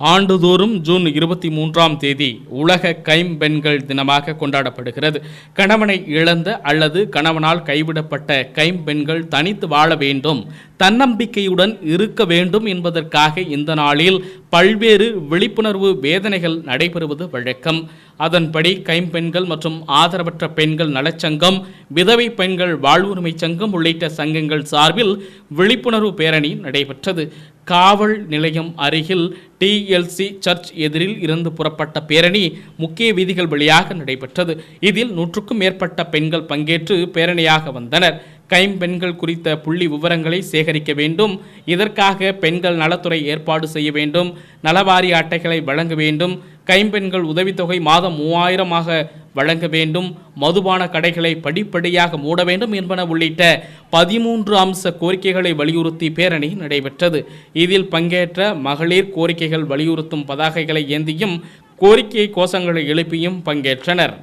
ஆண்டுதோறும் ஜூன் இருபத்தி மூன்றாம் தேதி உலக கைம்பெண்கள் தினமாக கொண்டாடப்படுகிறது. கணவனை இழந்த அல்லது கணவனால் கைவிடப்பட்ட கைம்பெண்கள் தனித்து வாழ வேண்டும் தன்னம்பிக்கையுடன் இருக்க வேண்டும் என்பதற்காக இந்த நாளில் பல்வேறு விழிப்புணர்வு வேதனைகள் நடைபெறுவது வழக்கம். அதன்படி கைம்பெண்கள் மற்றும் ஆதரவற்ற பெண்கள் நலச்சங்கம் விதவை பெண்கள் வாழ்வுரிமை சங்கம் உள்ளிட்ட சங்கங்கள் சார்பில் விழிப்புணர்வு பேரணி நடைபெற்றது. காவல் நிலையம் அருகில் டிஎல்சி சர்ச் எதிரில் இருந்து புறப்பட்ட பேரணி முக்கிய வீதிகள் வழியாக நடைபெற்றது. இதில் நூற்றுக்கும் மேற்பட்ட பெண்கள் பங்கேற்று பேரணியாக வந்தனர். கைம்பெண்கள் குறித்த புள்ளி விவரங்களை சேகரிக்க வேண்டும். இதற்காக பெண்கள் நலத்துறை ஏற்பாடு செய்ய வேண்டும். நலவாரி அட்டைகளை வழங்க வேண்டும். கைம்பெண்கள் உதவித்தொகை மாதம் மூவாயிரமாக வழங்க வேண்டும். மதுபான கடைகளை படிப்படியாக மூட வேண்டும் என்பன உள்ளிட்ட பதிமூன்று அம்ச கோரிக்கைகளை வலியுறுத்தி பேரணி நடைபெற்றது. இதில் பங்கேற்ற மகளிர் கோரிக்கைகள் வலியுறுத்தும் பதாகைகளை ஏந்தியும் கோரிக்கை கோஷங்களை எழுப்பியும் பங்கேற்றனர்.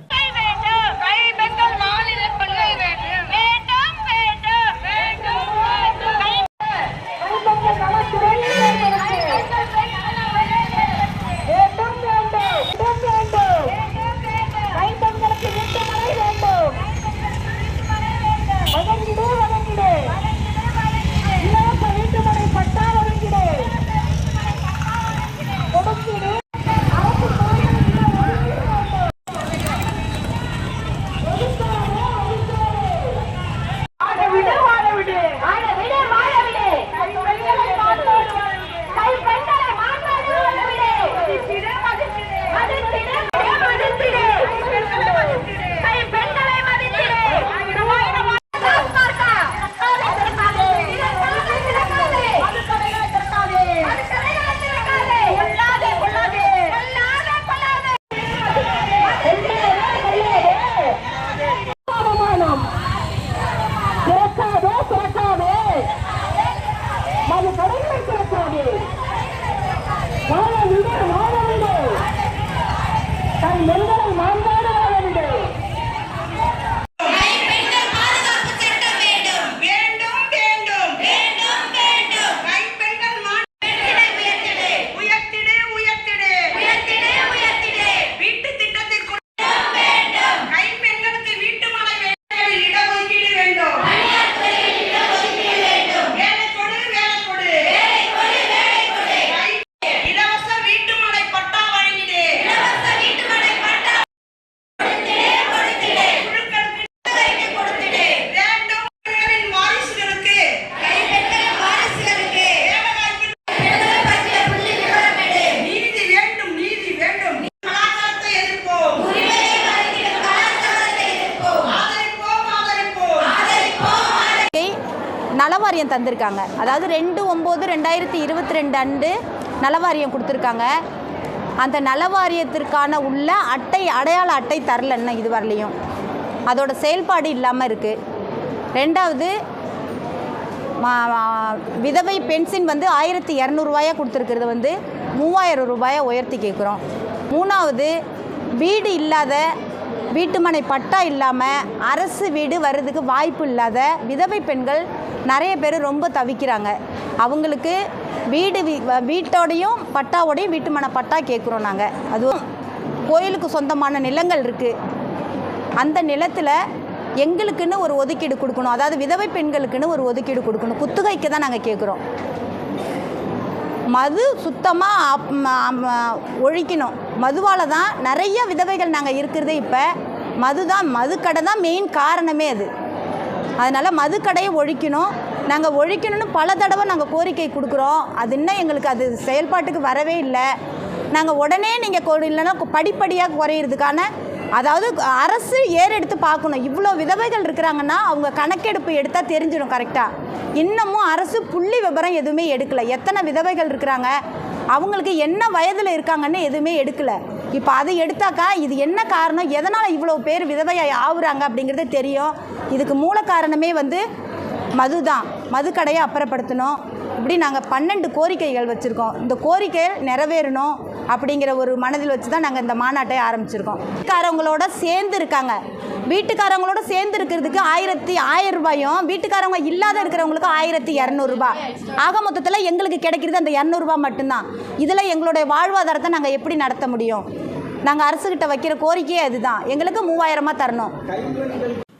நலவாரியம் தந்திருக்காங்க. அதாவது ரெண்டு ஒம்பது ரெண்டாயிரத்தி இருபத்தி ரெண்டு அன்று நலவாரியம் கொடுத்துருக்காங்க. அந்த நலவாரியத்திற்கான உள்ள அட்டை அடையாள அட்டை தரலன்னு இது வரலையும் அதோட செயல்பாடு இல்லாமல் இருக்குது ரெண்டாவது விதவை பென்ஷன் வந்து ஆயிரத்தி இரநூறுவாயாக கொடுத்துருக்கிறது வந்து மூவாயிரம் ரூபாயை உயர்த்தி கேட்குறோம். மூணாவது வீடு இல்லாத வீட்டுமனை பட்டா இல்லாமல் அரசு வீடு வர்றதுக்கு வாய்ப்பு இல்லாத விதவை பெண்கள் நிறைய பேர் ரொம்ப தவிக்கிறாங்க. அவங்களுக்கு வீடு வீ- வீட்டோடையும் பட்டாவோடையும் வீட்டு மன பட்டா கேட்குறோம் நாங்கள் அதுவும் கோயிலுக்கு சொந்தமான நிலங்கள் இருக்குது அந்த நிலத்தில் எங்களுக்குன்னு ஒரு ஒதுக்கீடு கொடுக்கணும். அதாவது விதவை பெண்களுக்குன்னு ஒரு ஒதுக்கீடு கொடுக்கணும். குத்துகைக்கு தான் நாங்கள் கேட்குறோம். மது சுத்தமாக ஒழிக்கணும். மதுவால் தான் நிறைய விதவைகள் நாங்கள் இருக்கிறதே இப்போ. மது தான் மதுக்கடை தான் மெயின் காரணமே அது. அதனால் மதுக்கடையை ஒழிக்கணும். நாங்கள் ஒழிக்கணும்னு பல தடவை நாங்கள் கோரிக்கை கொடுக்குறோம். அது இன்னும் எங்களுக்கு அது செயல்பாட்டுக்கு வரவே இல்லை. நாங்கள் உடனே நீங்கள் கொ இல்லைன்னா படிப்படியாக குறையிறதுக்கான அதாவது அரசு ஏறெடுத்து பார்க்கணும். இவ்வளோ விதவைகள் இருக்கிறாங்கன்னா அவங்க கணக்கெடுப்பு எடுத்தால் தெரிஞ்சிடும் கரெக்டாக இன்னமும் அரசு புள்ளி விவரம் எதுவுமே எடுக்கலை. எத்தனை விதவைகள் இருக்கிறாங்க? அவங்களுக்கு என்ன வயதில் இருக்காங்கன்னு எதுவுமே எடுக்கலை. இப்போ அதை எடுத்தாக்கா இது என்ன காரணம்? எதனால் இவ்வளோ பேர் விதவையாக ஆகுறாங்க அப்படிங்கிறது தெரியும். இதுக்கு மூல காரணமே வந்து மது தான். மதுக்கடையை அப்புறப்படுத்தணும். இப்படி நாங்கள் பன்னெண்டு கோரிக்கைகள் வச்சுருக்கோம். இந்த கோரிக்கை நிறைவேறணும். அப்படிங்கிற ஒரு மனதில் வச்சு தான் நாங்கள் இந்த மாநாட்டை ஆரம்பிச்சிருக்கோம். வீட்டுக்காரவங்களோட சேர்ந்து இருக்காங்க. வீட்டுக்காரவங்களோட சேர்ந்து இருக்கிறதுக்கு ஆயிரத்தி ஆயிரம் ரூபாயும் வீட்டுக்காரவங்க இல்லாத இருக்கிறவங்களுக்கு ஆயிரத்தி இரநூறுபா ஆக மொத்தத்தில் எங்களுக்கு கிடைக்கிறது அந்த இரநூறுபா மட்டும்தான். இதில் எங்களுடைய வாழ்வாதாரத்தை நாங்கள் எப்படி நடத்த முடியும்? நாங்கள் அரசுக்கிட்ட வைக்கிற கோரிக்கையே அதுதான். எங்களுக்கு மூவாயிரமாக தரணும்.